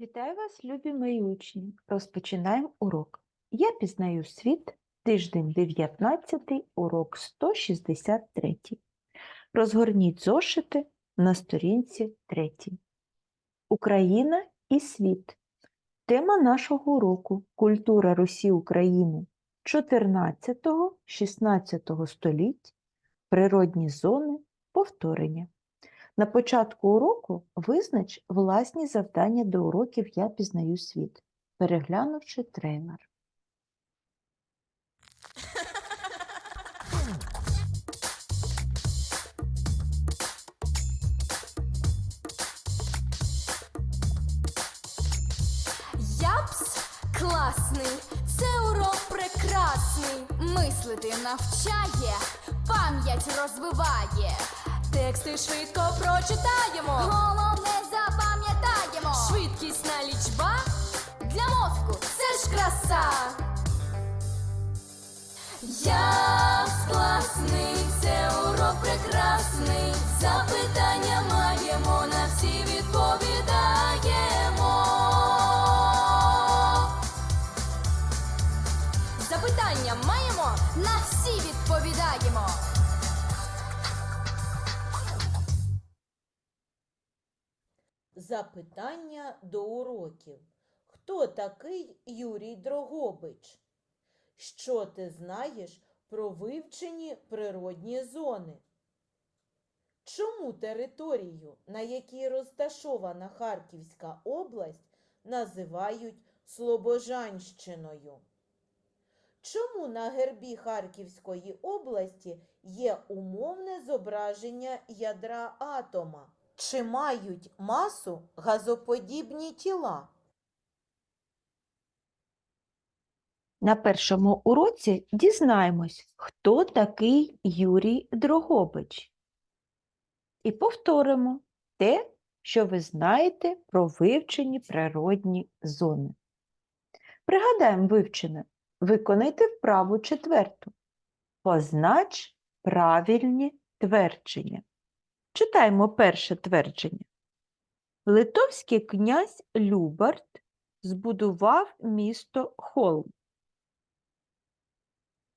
Вітаю вас, любі мої учні! Розпочинаємо урок. Я пізнаю світ, тиждень 19, урок 163. Розгорніть зошити на сторінці 3. Україна і світ. Тема нашого уроку Культура Русі України 14-16 століть. Природні зони повторення. На початку уроку визнач власні завдання до уроків Я пізнаю світ, переглянувши трейлер. Япс класний, це урок прекрасний. Мислити навчає, пам'ять розвиває. Тексти швидко прочитаємо. Головне запам'ятаємо. Швидкісна лічба для мозку це ж краса. Я класний, це урок прекрасний. Запитання маємо, Запитання до уроків. Хто такий Юрій Дрогобич? Що ти знаєш про вивчені природні зони? Чому територію, на якій розташована Харківська область, називають Слобожанщиною? Чому на гербі Харківської області є умовне зображення ядра атома? Чи мають масу газоподібні тіла? На першому уроці дізнаємось, хто такий Юрій Дрогобич. І повторимо те, що ви знаєте про вивчені природні зони. Пригадаємо вивчене. Виконайте вправу четверту. Познач правильні твердження. Читаємо перше твердження. Литовський князь Любарт збудував місто Холм.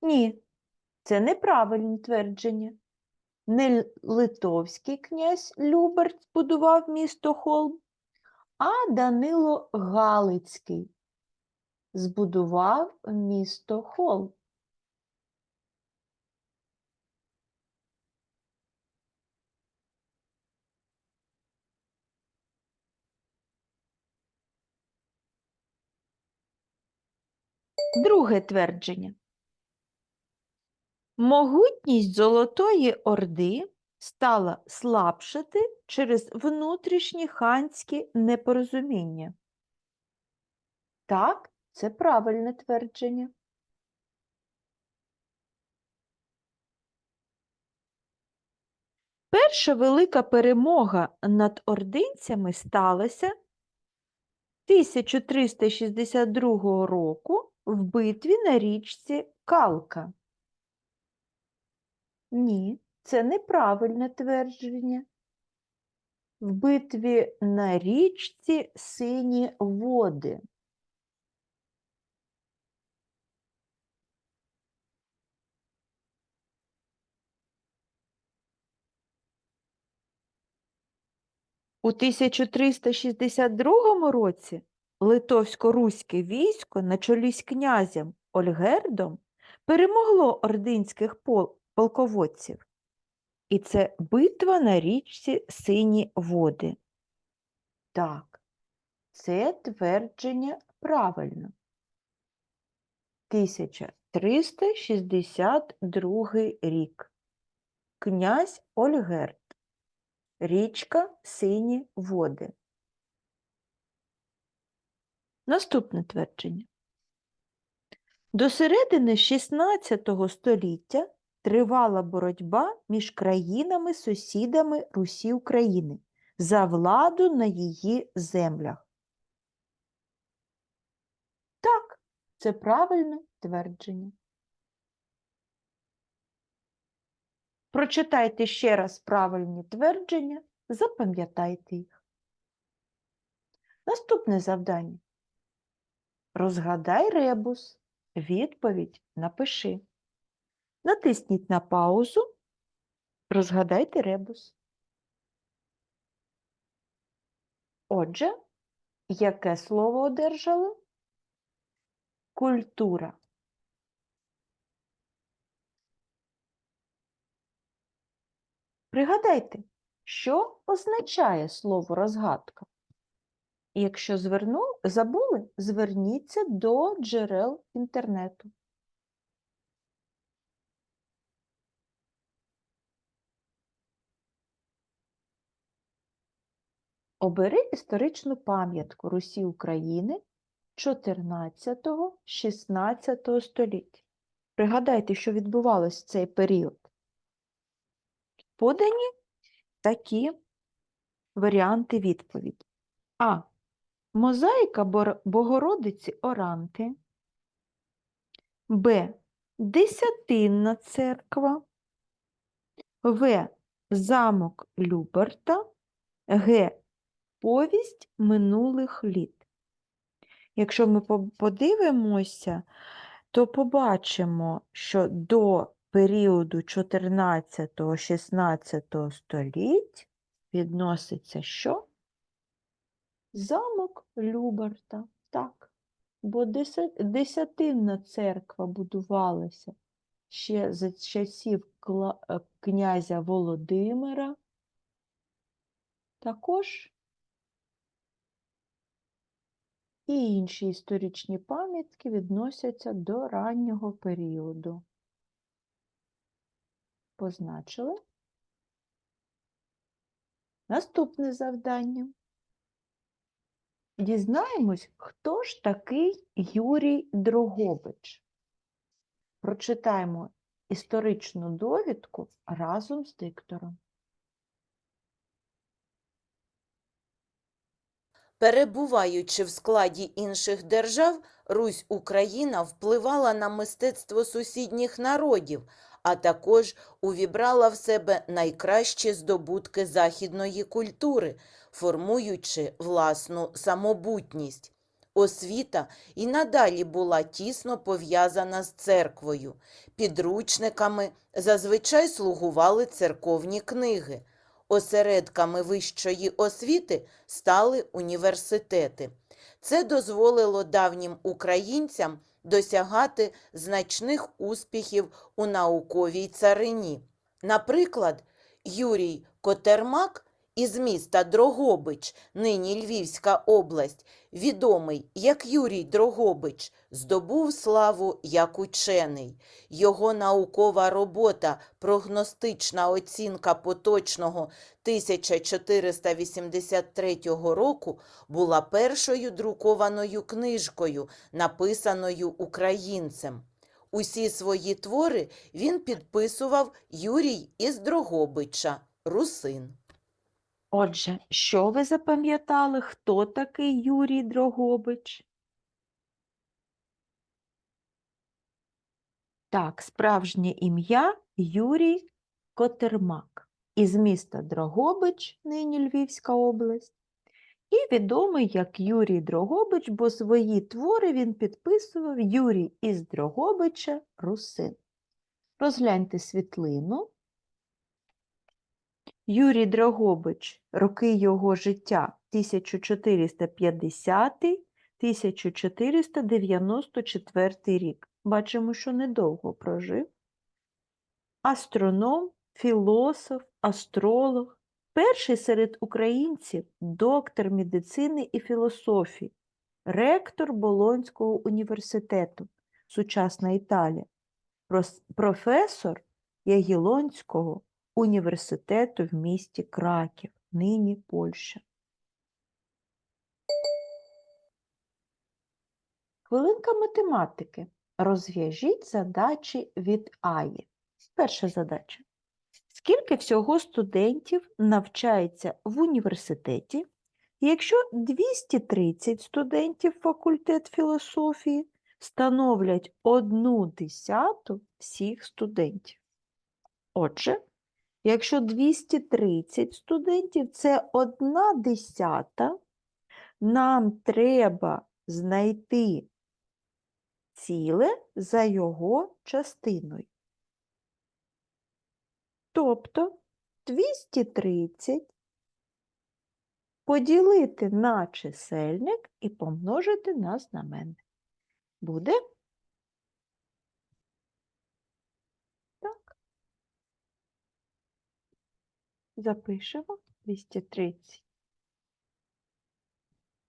Ні, це неправильне твердження. Не литовський князь Любарт збудував місто Холм, а Данило Галицький збудував місто Холм. Друге твердження. Могутність Золотої Орди стала слабшати через внутрішні ханські непорозуміння. Так, це правильне твердження. Перша велика перемога над ординцями сталася 1362 року в битві на річці Калка. Ні, це неправильне твердження. В битві на річці Сині води. У 1362 році литовсько-руське військо на чолі з князем Ольгердом перемогло ординських пол- полководців. І це битва на річці Сині води. Так, це твердження правильно. 1362 рік. Князь Ольгерд. Річка Сині води. Наступне твердження. До середини XVI століття тривала боротьба між країнами-сусідами Русі України за владу на її землях. Так, це правильне твердження. Прочитайте ще раз правильні твердження, запам'ятайте їх. Наступне завдання. Розгадай ребус. Відповідь напиши. Натисніть на паузу. Розгадайте ребус. Отже, яке слово одержали? Культура. Пригадайте, що означає слово розгадка? І Якщо зверну, забули, зверніться до джерел інтернету. Обери історичну пам'ятку Русі України 14-16 століть. Пригадайте, що відбувалось в цей період. Подані такі варіанти відповіді. А. Мозаїка Богородиці Оранти. Б. Десятинна церква. В. Замок Люберта. Г. Повість минулих літ. Якщо ми подивимося, то побачимо, що до періоду 14-16 століть відноситься що? Замок Люберта. Так. Бо десятинна церква будувалася ще за часів е, князя Володимира. Також і інші історичні пам'ятки відносяться до раннього періоду. Позначили. Наступне завдання. Дізнаємось, хто ж такий Юрій Дрогобич. Прочитаємо історичну довідку разом з диктором. Перебуваючи в складі інших держав, Русь Україна впливала на мистецтво сусідніх народів, а також увібрала в себе найкращі здобутки західної культури, формуючи власну самобутність. Освіта і надалі була тісно пов'язана з церквою. Підручниками зазвичай слугували церковні книги. Осередками вищої освіти стали університети. Це дозволило давнім українцям досягати значних успіхів у науковій царині. Наприклад, Юрій Котермак із міста Дрогобич, нині Львівська область, відомий як Юрій Дрогобич, здобув славу як учений. Його наукова робота Прогностична оцінка поточного 1483 року була першою друкованою книжкою, написаною українцем. Усі свої твори він підписував Юрій із Дрогобича, русин. Отже, що ви запам'ятали, хто такий Юрій Дрогобич? Так, справжнє ім'я Юрій Котермак із міста Дрогобич, нині Львівська область, і відомий як Юрій Дрогобич, бо свої твори він підписував Юрій із Дрогобича Русин. Розгляньте світлину. Юрій Дрогобич, роки його життя 1450-1494 рік. Бачимо, що недовго прожив. Астроном, філософ, астролог, перший серед українців доктор медицини і філософії, ректор Болонського університету, сучасна Італія, професор Ягілонського університету в місті Краків, нині Польща. Хвилинка математики. Розв'яжіть задачі від Аї. Перша задача. Скільки всього студентів навчається в університеті, якщо 230 студентів факультет філософії становлять одну десяту всіх студентів? Отже, Якщо 230 студентів це одна десята, нам треба знайти ціле за його частиною. Тобто 230 поділити на чисельник і помножити на знаменник. Буде? Так. Запишемо 230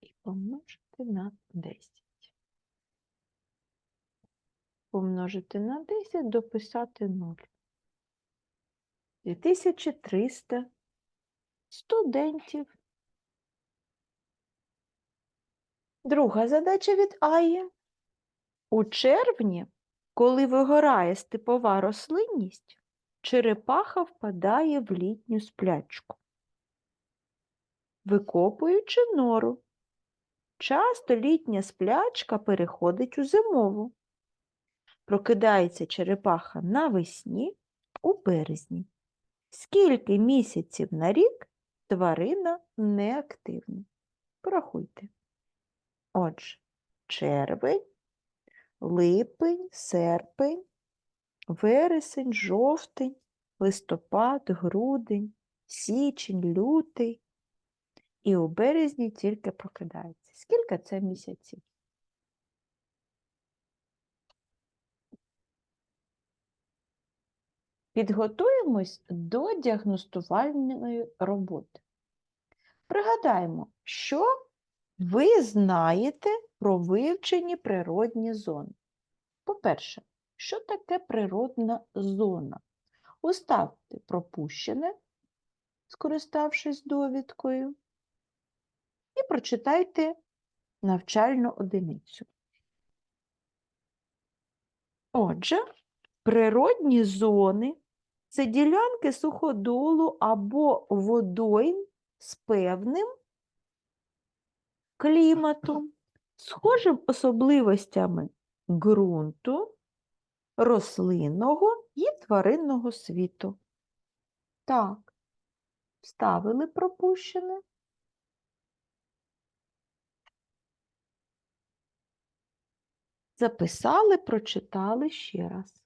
і помножити на 10. Помножити на 10, дописати 0. 2300 студентів. Друга задача від Аї. У червні, коли вигорає степова рослинність, черепаха впадає в літню сплячку. Викопуючи нору, часто літня сплячка переходить у зимову. Прокидається черепаха навесні у березні. Скільки місяців на рік тварина неактивна? Порахуйте. Отже, червень, липень, серпень, вересень, жовтень, листопад, грудень, січень, лютий. І у березні тільки прокидається. Скільки це місяців? Підготуємось до діагностувальної роботи. Пригадаємо, що ви знаєте про вивчені природні зони. По-перше, що таке природна зона? Уставте пропущене, скориставшись довідкою, і прочитайте навчальну одиницю. Отже, природні зони це ділянки суходолу або водойм з певним кліматом, схожим особливостями ґрунту, рослинного і тваринного світу. Так, вставили пропущене. Записали, прочитали ще раз.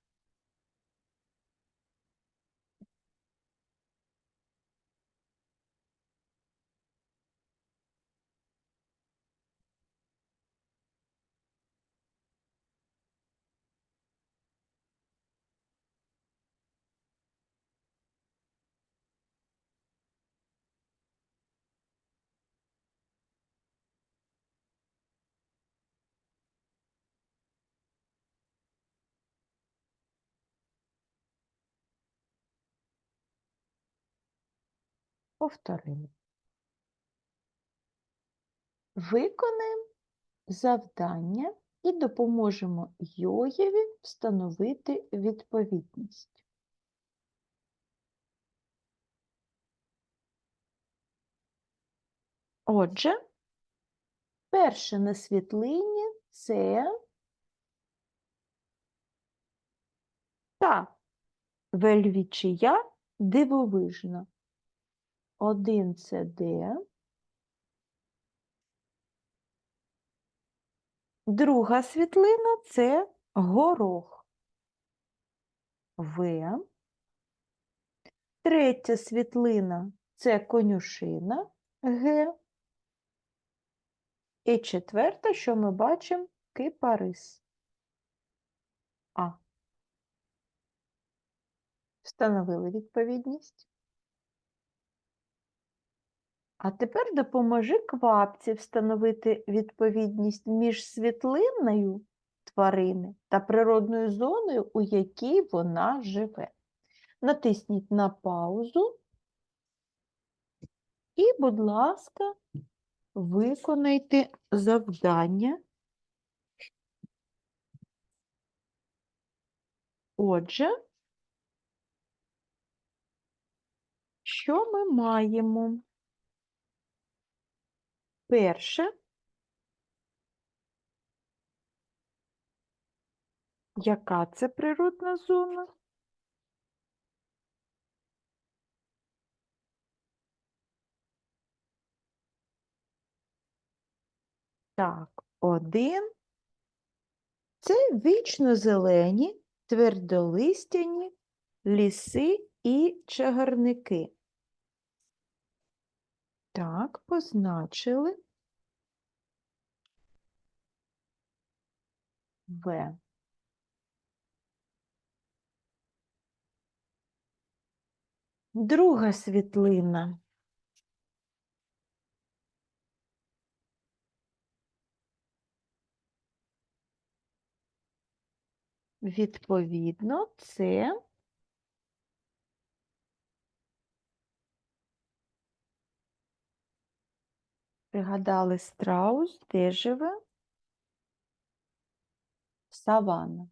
Повторили. Виконаємо завдання і допоможемо Йоєві встановити відповідність. Отже, перше на світлині це та вельвічія дивовижна. Один це Д. Друга світлина це горох. В. Третя світлина це конюшина Г. І четверта, що ми бачимо, кипарис. А. Встановили відповідність. А тепер допоможи квапці встановити відповідність між світлинною тварини та природною зоною, у якій вона живе. Натисніть на паузу і, будь ласка, виконайте завдання. Отже, що ми маємо? Перше. Яка це природна зона? Так, один. Це вічно зелені, твердолистяні ліси і чагарники. Так, позначили. В. Друга світлина. Відповідно, це пригадали страус, де живе? Саванна.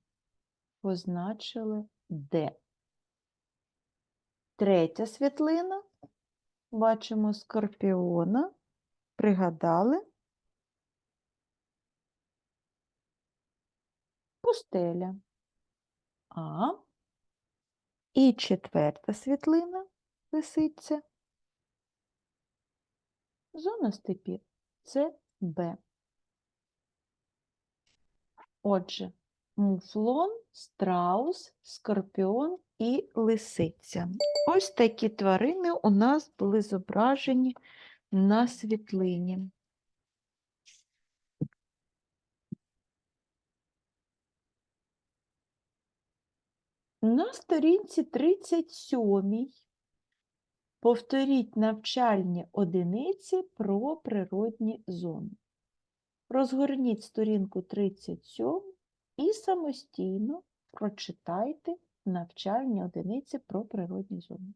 Позначили де. Третя світлина. Бачимо скорпіона. Пригадали. Пустеля. А. І четверта світлина лисиця. Зона степів. Це Б. Отже, муфлон, страус, скорпіон і лисиця. Ось такі тварини у нас були зображені на світлині. На сторінці 37 повторіть навчальні одиниці про природні зони. Розгорніть сторінку 37 і самостійно прочитайте навчальні одиниці про природні зони.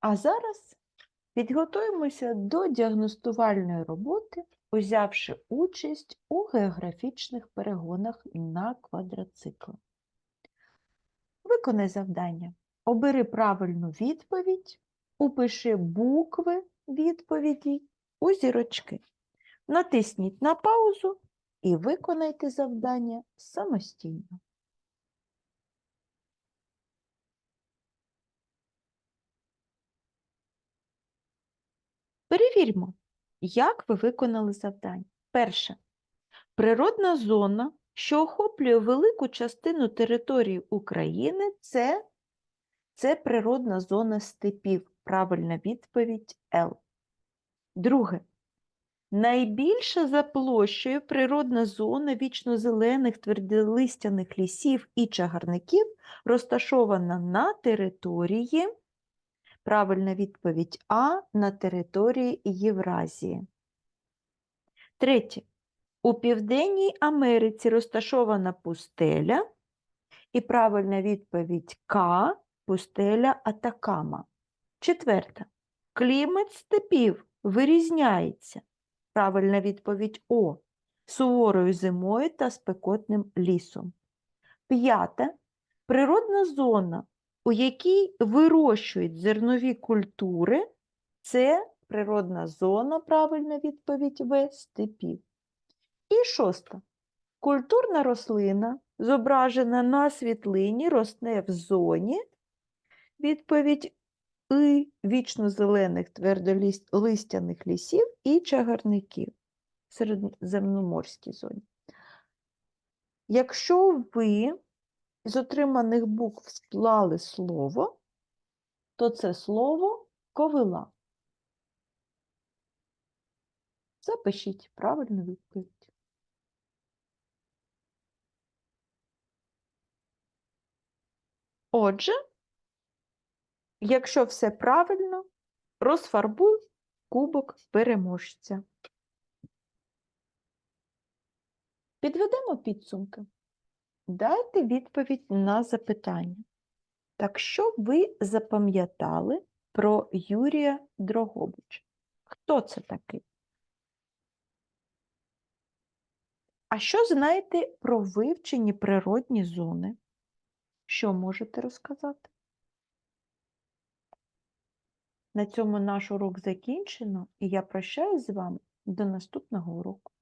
А зараз підготуємося до діагностувальної роботи, узявши участь у географічних перегонах на квадроциклах. Виконай завдання. Обери правильну відповідь, упиши букви відповіді у зірочки. Натисніть на паузу і виконайте завдання самостійно. Перевірмо, як ви виконали завдання. Перше. Природна зона, що охоплює велику частину території України, це, це природна зона степів. Правильна відповідь Л. Друге. Найбільша за площею природна зона вічнозелених твердолистяних лісів і чагарників розташована на території Правильна відповідь А на території Євразії. Третє. У Південній Америці розташована пустеля. І правильна відповідь К пустеля Атакама. Четверта. Клімат степів вирізняється. Правильна відповідь О. Суворою зимою та спекотним лісом. П'яте. Природна зона у якій вирощують зернові культури, це природна зона, правильна відповідь В степів. І шоста. Культурна рослина, зображена на світлині, росте в зоні, відповідь І вічно-зелених твердолистяних лісів і чагарників в середземноморській зоні. Якщо ви з отриманих букв склали слово, то це слово ковила. Запишіть правильну відповідь. Отже, якщо все правильно, розфарбуй кубок переможця. Підведемо підсумки. Дайте відповідь на запитання. Так що ви запам'ятали про Юрія Дрогобича? Хто це такий? А що знаєте про вивчені природні зони? Що можете розказати? На цьому наш урок закінчено, і я прощаюсь з вами до наступного уроку.